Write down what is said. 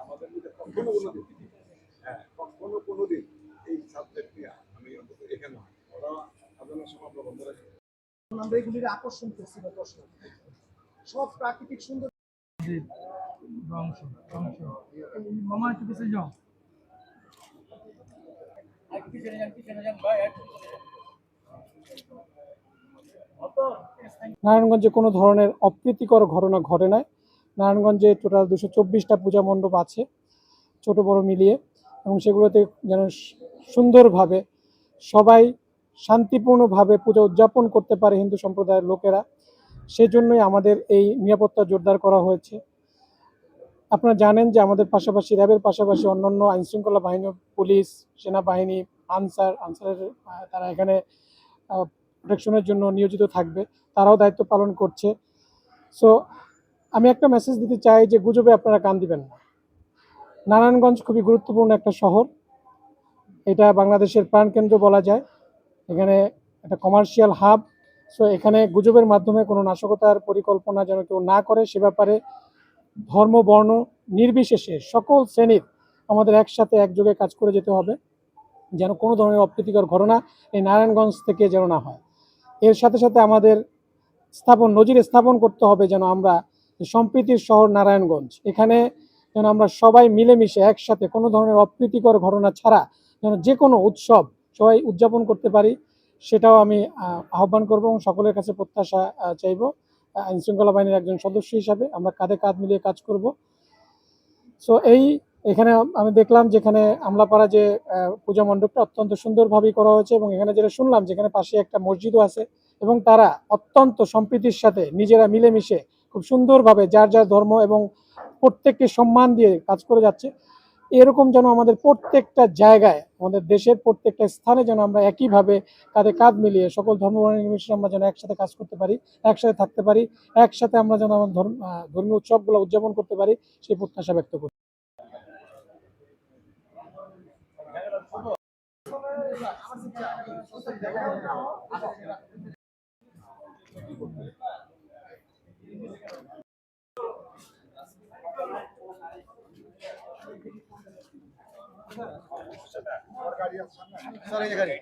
আমাদের মধ্যে কখনো হ্যাঁ কখনো কোনো দিন এই সাবজেক্ট আমি অন্তত এখানে ওরা আমরা এগুলির আকর্ষণ করছি বা সব প্রাকৃতিক সুন্দর মামা একটু পিছিয়ে যাও নারায়ণগঞ্জে কোনো ধরনের অপ্রীতিকর ঘটনা ঘটে নাই। নারায়ণগঞ্জে টোটাল দুশো চব্বিশটা পূজা মণ্ডপ আছে, ছোট বড় মিলিয়ে। এবং সেগুলোতে যেন সুন্দরভাবে সবাই শান্তিপূর্ণভাবে পূজা উদযাপন করতে পারে হিন্দু সম্প্রদায়ের লোকেরা। সেজন্যই আমাদের এই নিরাপত্তা জোরদার করা হয়েছে। আপনারা জানেন যে আমাদের পাশাপাশি, র্যাবের পাশাপাশি অন্যান্য আইনশৃঙ্খলা বাহিনী, পুলিশ, সেনাবাহিনী, আনসার, আনসারের তারা এখানে প্রোটেকশনের জন্য নিয়োজিত থাকবে, তারাও দায়িত্ব পালন করছে। সো আমি একটা মেসেজ দিতে চাই যে গুজবে আপনারা কান দিবেন না। নারায়ণগঞ্জ খুবই গুরুত্বপূর্ণ একটা শহর। এটা বাংলাদেশের প্রাণকেন্দ্র বলা যায়। এখানে একটা কমার্শিয়াল হাব সো এখানে গুজবের মাধ্যমে কোনো নাশকতার পরিকল্পনা যেন কেউ না করে, সে ব্যাপারে ধর্ম, বর্ণ নির্বিশেষে সকল শ্রেণির আমাদের একসাথে একযোগে কাজ করে যেতে হবে। যেন কোনো ধরনের অপ্রীতিকর ঘটনা এই নারায়ণগঞ্জ থেকে যেন না হয়। এর সাথে সাথে আমাদের স্থাপন, নজির স্থাপন করতে হবে যেন আমরা সম্প্রীতির শহর নারায়ণগঞ্জ। এখানে যেন আমরা সবাই মিলেমিশে একসাথে কোনো ধরনের অপ্রীতিকর ঘটনা ছাড়া যেন যে কোনো উৎসব সবাই উদযাপন করতে পারি, সেটাও আমি আহ্বান করব এবং সকলের কাছে প্রত্যাশা চাইব। আইনশৃঙ্খলা বাহিনীর একজন সদস্য হিসাবে আমরা কাঁধে কাঁধ মিলিয়ে কাজ করব। সো এই এখানে আমি দেখলাম যেখানে আমলাপাড়া যে পূজা মণ্ডপটা অত্যন্ত সুন্দরভাবেই করা হয়েছে এবং এখানে যেটা শুনলাম যেখানে পাশে একটা মসজিদও আছে এবং তারা অত্যন্ত সম্প্রীতির সাথে নিজেরা মিলেমিশে খুব সুন্দরভাবে যার যার ধর্ম এবং প্রত্যেককে সম্মান দিয়ে কাজ করে যাচ্ছে। এরকম যেন আমাদের প্রত্যেকটা জায়গায়, আমাদের দেশের প্রত্যেকটা স্থানে যেন আমরা একইভাবে কাঁধে কাঁধ মিলিয়ে সকল ধর্মবর্ণের আমরা যেন একসাথে কাজ করতে পারি, একসাথে থাকতে পারি, একসাথে আমরা যেন আমাদের ধর্ম ধর্মীয় উৎসবগুলো উদযাপন করতে পারি, সেই প্রত্যাশা ব্যক্ত করি আমার গাড়ি আছে সামনে স্যার এই গাড়ি